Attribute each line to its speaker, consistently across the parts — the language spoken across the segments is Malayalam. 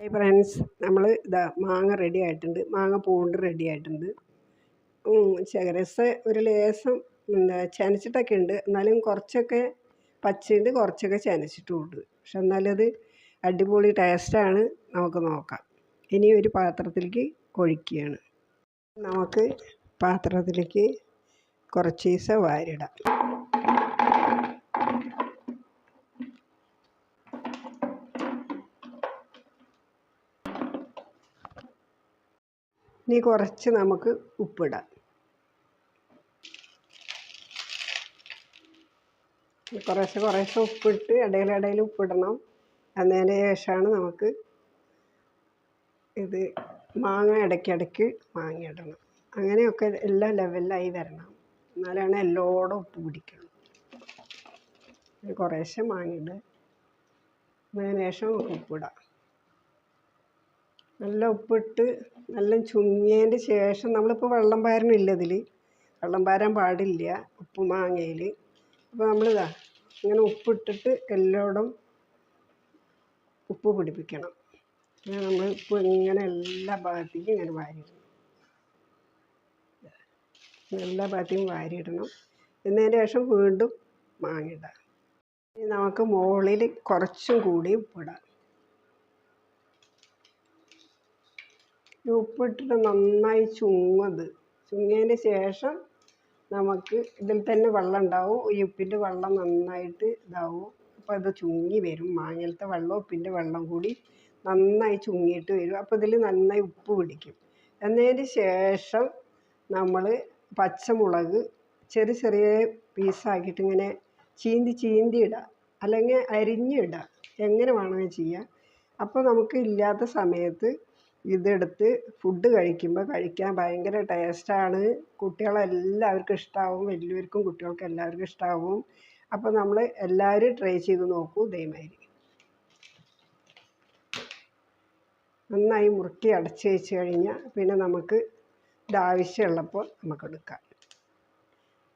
Speaker 1: ഹായ് ഫ്രണ്ട്സ് നമ്മൾ ഇതാ മാങ്ങ റെഡി ആയിട്ടുണ്ട്. മാങ്ങ പൂണ്ട് റെഡി ആയിട്ടുണ്ട്. ചകരസ് ഒരു ലേസം എന്താ ചനച്ചിട്ടൊക്കെ ഉണ്ട്. എന്നാലും കുറച്ചൊക്കെ പച്ചയുണ്ട് കുറച്ചൊക്കെ ചനച്ചിട്ടുമുണ്ട് പക്ഷെ എന്നാലും അത് അടിപൊളി ടേസ്റ്റാണ് നമുക്ക് നോക്കാം. ഇനി ഒരു പാത്രത്തിലേക്ക് ഒഴിക്കുകയാണ്. നമുക്ക് പാത്രത്തിലേക്ക് കുറച്ച് ദിവസം വാരിടാം. ഇനി കുറച്ച് നമുക്ക് ഉപ്പിടാം. കുറേശ്ശെ കുറേശ്ശെ ഉപ്പിട്ട് ഇടയിലിടയിൽ ഉപ്പിടണം. അതിന് ശേഷമാണ് നമുക്ക് ഇത് മാങ്ങ ഇടയ്ക്കിടയ്ക്ക് മാങ്ങ ഇടണം അങ്ങനെയൊക്കെ എല്ലാ ലെവലിലായി വരണം. എന്നാലാണ് എല്ലോടും ഉപ്പ് പിടിക്കണം. കുറേശ്ശെ മാങ്ങ ഇടുക അതിന് ശേഷം ഉപ്പിടാം. നല്ല ഉപ്പിട്ട് നല്ല ചുങ്ങിയതിന്റെ ശേഷം നമ്മളിപ്പോൾ വെള്ളം പാരണില്ല ഇതിൽ. വെള്ളം പാരാൻ പാടില്ല ഉപ്പ് മാങ്ങയിൽ. അപ്പോൾ നമ്മളിതാ ഇങ്ങനെ ഉപ്പിട്ടിട്ട് എല്ലായിടും ഉപ്പ് പിടിപ്പിക്കണം. അങ്ങനെ നമ്മൾ ഉപ്പ് ഇങ്ങനെ എല്ലാ ഭാഗത്തേക്കും ഇങ്ങനെ വാരിയിടണം. എല്ലാ ഭാഗത്തേക്കും വാരിയിടണം. എന്നതിന് ശേഷം വീണ്ടും മാങ്ങിടാം നമുക്ക് മുകളിൽ കുറച്ചും കൂടി ഉപ്പിടാം ഈ ഉപ്പിട്ടിട്ട് നന്നായി ചുങ്ങത് ചുങ്ങിയതിന് ശേഷം നമുക്ക് ഇതിൽ തന്നെ വെള്ളം ഉണ്ടാവും. ഈ ഉപ്പിന്റെ വെള്ളം നന്നായിട്ട് ഇതാവും. അപ്പോൾ ഇത് ചുങ്ങി വരും. മാങ്ങലത്തെ വെള്ളം ഉപ്പിന്റെ വെള്ളം കൂടി നന്നായി ചുങ്ങിയിട്ട് വരും. അപ്പോൾ ഇതിൽ നന്നായി ഉപ്പ് പിടിക്കും. എന്നതിന് ശേഷം നമ്മൾ പച്ചമുളക് ചെറിയ ചെറിയ പീസാക്കിയിട്ട് ഇങ്ങനെ ചീന്തി ചീന്തി ഇടുക. അല്ലെങ്കിൽ അരിഞ്ഞിടുക എങ്ങനെ വേണമെങ്കിൽ ചെയ്യാം. അപ്പോൾ നമുക്ക് ഇല്ലാത്ത സമയത്ത് ഇതെടുത്ത് ഫുഡ് കഴിക്കുമ്പോൾ കഴിക്കാൻ ഭയങ്കര ടേസ്റ്റാണ് കുട്ടികളെല്ലാവർക്കും ഇഷ്ടമാവും വലിയവർക്കും കുട്ടികൾക്കും എല്ലാവർക്കും ഇഷ്ടമാവും അപ്പോൾ നമ്മൾ എല്ലാവരും ട്രൈ ചെയ്ത് നോക്കൂ ഇതേമാതിരി. നന്നായി മുറുക്കി അടച്ച് വെച്ച് കഴിഞ്ഞാൽ പിന്നെ നമുക്ക് ഇതാവശ്യമുള്ളപ്പോൾ നമുക്ക് എടുക്കാം.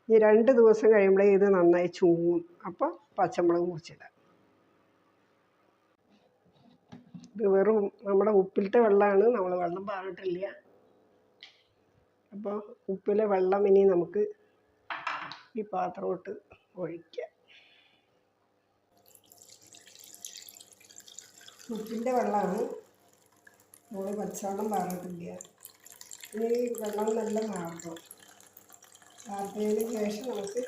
Speaker 1: ഇനി രണ്ട് ദിവസം കഴിയുമ്പോഴേ ഇത് നന്നായി ചൂങ്ങും അപ്പോൾ പച്ചമുളക് മുറിച്ചിടാം ഇത് വെറും നമ്മുടെ ഉപ്പിലത്തെ വെള്ളമാണ്. നമ്മൾ വെള്ളം പാറിട്ടില്ല. അപ്പോൾ ഉപ്പിലെ വെള്ളം ഇനി നമുക്ക് ഈ പാത്രമോട്ട് ഒഴിക്കാം. ഉപ്പിന്റെ വെള്ളമാണ്. നമ്മൾ പച്ചവെള്ളം പാറിട്ടില്ല. ഇനി വെള്ളം നല്ല മാറണം മാറിയതിന് ശേഷം നമുക്ക്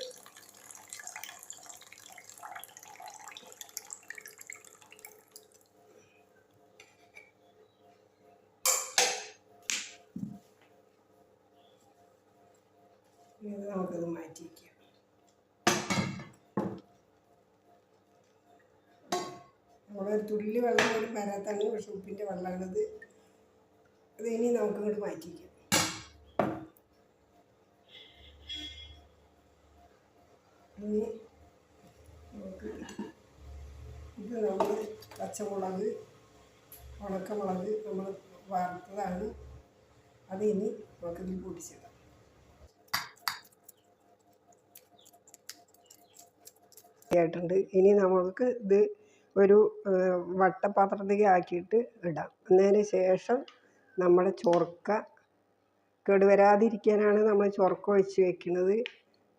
Speaker 1: ഇത് നമുക്കത് മാറ്റി വയ്ക്കാം നമ്മളൊരു തുള്ളി വെള്ളം പോലും വരാത്താണ് പക്ഷെ ഉപ്പിന്റെ വെള്ളമാണിത്. അത് ഇനി നമുക്ക് ഇങ്ങോട്ട് മാറ്റി വയ്ക്കാം ഇനി നമുക്ക് ഇത് നമ്മൾ പച്ചമുളക് ഉണക്കമുളക് നമ്മൾ വറുത്തതാണ്. അത് ഇനി നമുക്കിതിൽ പൊടിച്ചിടാം ആയിട്ടുണ്ട് ഇനി നമുക്ക് ഇത് ഒരു വട്ടപാത്രത്തിലേക്ക് ആക്കിയിട്ട് ഇടാം. എന്നതിന് ശേഷം നമ്മുടെ ചൊറുക്ക കേടുവരാതിരിക്കാനാണ് നമ്മൾ ചൊറുക്ക ഒഴിച്ച് വെക്കുന്നത്.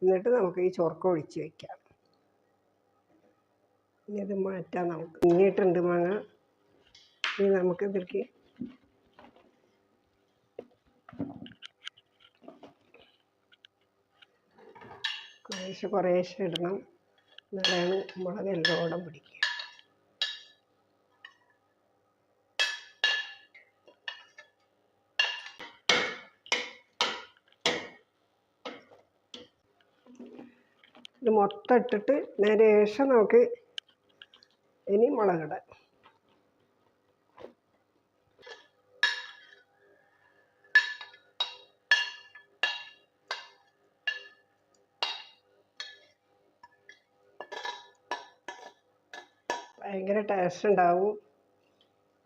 Speaker 1: എന്നിട്ട് നമുക്ക് ഈ ചൊറുക്ക ഒഴിച്ച് വെക്കാം. ഇനി ഇത് മാറ്റാം നമുക്ക്. ഇങ്ങിയിട്ടുണ്ട് മാങ്ങ. ഇനി നമുക്ക് ഇതിലേക്ക് കുറേശ്ശെ കുറേശ്ശെ ഇടണം. എന്നാലാണ് മുളക് എല്ലോടം പിടിക്കുക. ഇത് മൊത്തം ഇട്ടിട്ട് നേരെ ശേഷം നമുക്ക് ഇനി മുളകിടാം ഭയങ്കര ടേസ്റ്റ് ഉണ്ടാവും.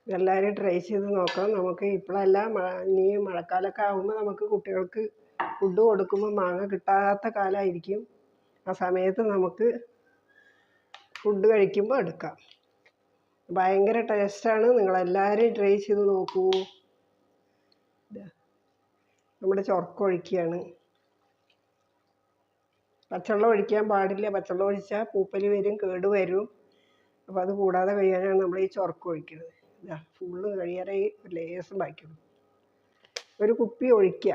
Speaker 1: എല്ലാവരും ട്രൈ ചെയ്ത് നോക്കാം നമുക്ക് ഇപ്പോഴല്ല ഇനി മഴക്കാലമൊക്കെ ആകുമ്പോൾ നമുക്ക് കുട്ടികൾക്ക് ഫുഡ് കൊടുക്കുമ്പോൾ മാങ്ങ കിട്ടാത്ത കാലമായിരിക്കും ആ സമയത്ത് നമുക്ക് ഫുഡ് കഴിക്കുമ്പോൾ എടുക്കാം. ഭയങ്കര ടേസ്റ്റാണ് നിങ്ങളെല്ലാവരും ട്രൈ ചെയ്ത് നോക്കൂ. നമ്മുടെ ചൊർക്കൊഴിക്കുകയാണ് പച്ചവെള്ളം ഒഴിക്കാൻ പാടില്ല. പച്ചവെള്ളം ഒഴിച്ചാൽ പൂപ്പൽ വരും കേട് വരും. അപ്പോൾ അത് കൂടാതെ കഴിയാനാണ് നമ്മൾ ഈ ചൊറക്ക് ഒഴിക്കുന്നത്. ഇതാ ഫുള്ള് കഴിയാതെ ഒരു ലേസം ബാക്കിയുള്ളൂ. ഒരു കുപ്പി ഒഴിക്കുക.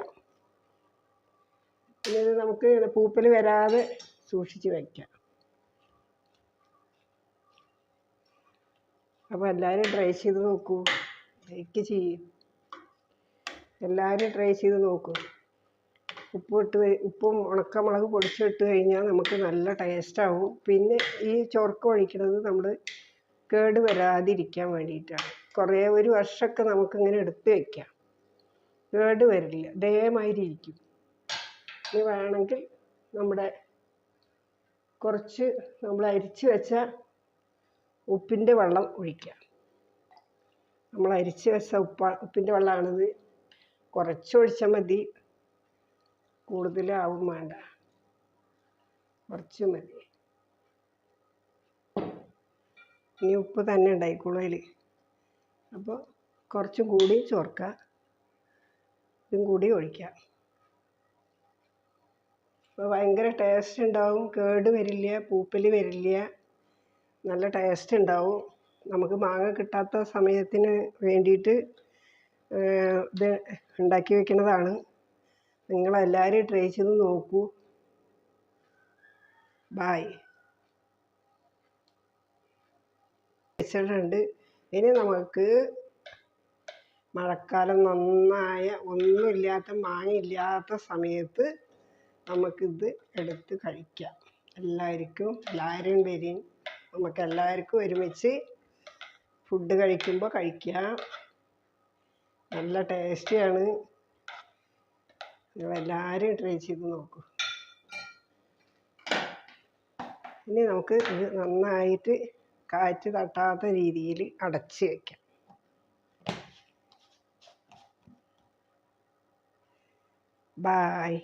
Speaker 1: പിന്നെ ഇത് നമുക്ക് പൂപ്പൽ വരാതെ സൂക്ഷിച്ച് വയ്ക്കാം അപ്പോൾ എല്ലാവരും ട്രൈ ചെയ്ത് നോക്കൂ. ലൈക്ക് ചെയ്യും. എല്ലാവരും ട്രൈ ചെയ്ത് നോക്കൂ. ഉപ്പ് ഇട്ട് കഴി- ഉപ്പും ഉണക്കമുളക് പൊടിച്ചിട്ട് കഴിഞ്ഞാൽ നമുക്ക് നല്ല ടേസ്റ്റാവും പിന്നെ ഈ ചോർക്ക് ഒഴിക്കുന്നത് നമ്മൾ കേട് വരാതിരിക്കാൻ വേണ്ടിയിട്ടാണ്. കുറേ ഒരു വർഷമൊക്കെ നമുക്കിങ്ങനെ എടുത്ത് വയ്ക്കാം കേട് വരില്ല. ഇതേമാതിരി ഇരിക്കും. ഇനി വേണമെങ്കിൽ നമ്മുടെ കുറച്ച് നമ്മൾ അരിച്ച് വെച്ച ഉപ്പിന്റെ വെള്ളം ഒഴിക്കാം. നമ്മൾ അരിച്ച് വെച്ച ഉപ്പ ഉപ്പിന്റെ വെള്ളമാണിത്. കുറച്ച് ഒഴിച്ചാൽ മതി. കൂടുതലാവും വേണ്ട. കുറച്ച് മതി. ഇനി ഉപ്പ് തന്നെ ഉണ്ടായിക്കോളൂ അതിൽ അപ്പോൾ കുറച്ചും കൂടി ചോർക്കുക ഇതും കൂടി ഒഴിക്കാം. അപ്പോൾ ഭയങ്കര ടേസ്റ്റ് ഉണ്ടാവും. കേട് വരില്ല പൂപ്പൽ വരില്ല. നല്ല ടേസ്റ്റ് ഉണ്ടാവും. നമുക്ക് മാങ്ങ കിട്ടാത്ത സമയത്തിന് വേണ്ടിയിട്ട് ഇത് ഉണ്ടാക്കി വെക്കുന്നതാണ്. നിങ്ങളെല്ലാവരും ട്രൈ ചെയ്ത് നോക്കൂ. ബായ് വെച്ചിട്ടുണ്ട് ഇനി നമുക്ക് മഴക്കാലം നന്നായ ഒന്നുമില്ലാത്ത മാങ്ങയില്ലാത്ത സമയത്ത് നമുക്കിത് എടുത്ത് കഴിക്കാം. എല്ലാവർക്കും എല്ലാവരും വരും. നമുക്ക് എല്ലാവർക്കും ഒരുമിച്ച് ഫുഡ് കഴിക്കുമ്പോൾ കഴിക്കാം. നല്ല ടേസ്റ്റിയാണ് നിങ്ങളെല്ലാവരും ട്രൈ ചെയ്ത് നോക്കൂ. ഇനി നമുക്ക് ഇത് നന്നായിട്ട് കാറ്റ് തട്ടാത്ത രീതിയിൽ അടച്ച് വയ്ക്കാം ബായ്